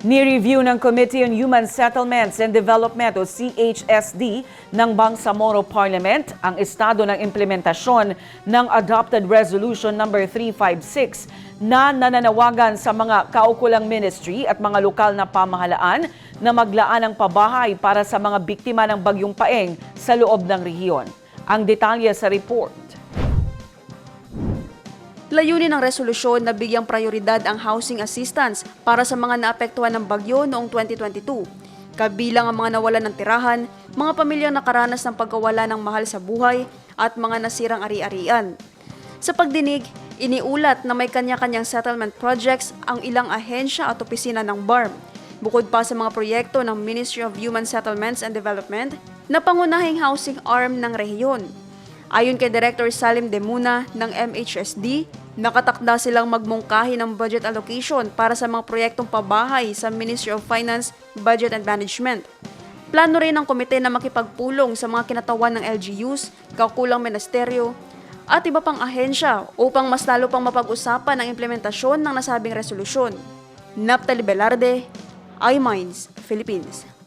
Ni-review ng Committee on Human Settlements and Development o CHSD ng Bangsamoro Parliament ang estado ng implementasyon ng Adopted Resolution number 356 na nananawagan sa mga kaukulang ministry at mga lokal na pamahalaan na maglaan ng pabahay para sa mga biktima ng bagyong paeng sa loob ng rehiyon. Ang detalye sa report. Layunin ng resolusyon na bigyang prioridad ang housing assistance para sa mga naapektuhan ng bagyo noong 2022. Kabilang ang mga nawalan ng tirahan, mga pamilyang nakaranas ng pagkawala ng mahal sa buhay at mga nasirang ari-arian. Sa pagdinig, iniulat na may kanya-kanyang settlement projects ang ilang ahensya at opisina ng BARM, bukod pa sa mga proyekto ng Ministry of Human Settlements and Development na pangunahing housing arm ng rehiyon. Ayon kay Director Salim Demuna ng MHSD, nakatakda silang magmungkahi ng budget allocation para sa mga proyektong pabahay sa Ministry of Finance, Budget and Management. Plano rin ng komite na makipagpulong sa mga kinatawan ng LGUs, kaukulang ministeryo, at iba pang ahensya upang mas lalo pang mapag-usapan ang implementasyon ng nasabing resolusyon. Naptali Velarde, iMinds, Philippines.